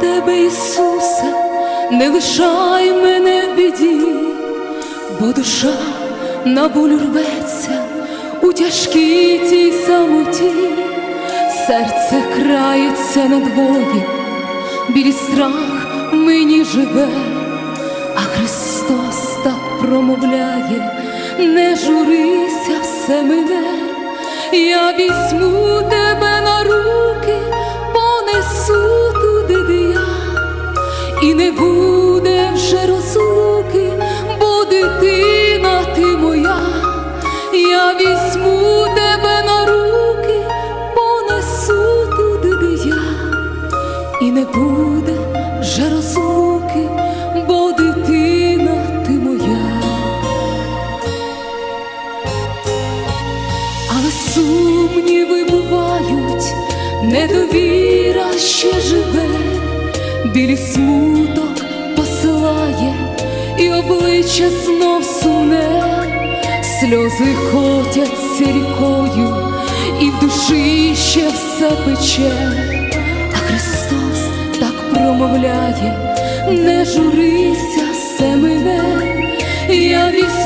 тебе, Ісусе, не лишай мене в біді, бо душа на болю рветься у тяжкій тій самоті, серце крається надвоє, білі страх мені живе, а Христос так промовляє, не журися все мене, я візьму тебе на руки, не буде вже розлуки, бо дитина ти моя. Але сумніви бувають, недовіра ще живе, білі смуток посилає, і обличчя знов сумне, сльози котяться рікою, і в душі ще все пече, так не журися, все мене, я візьму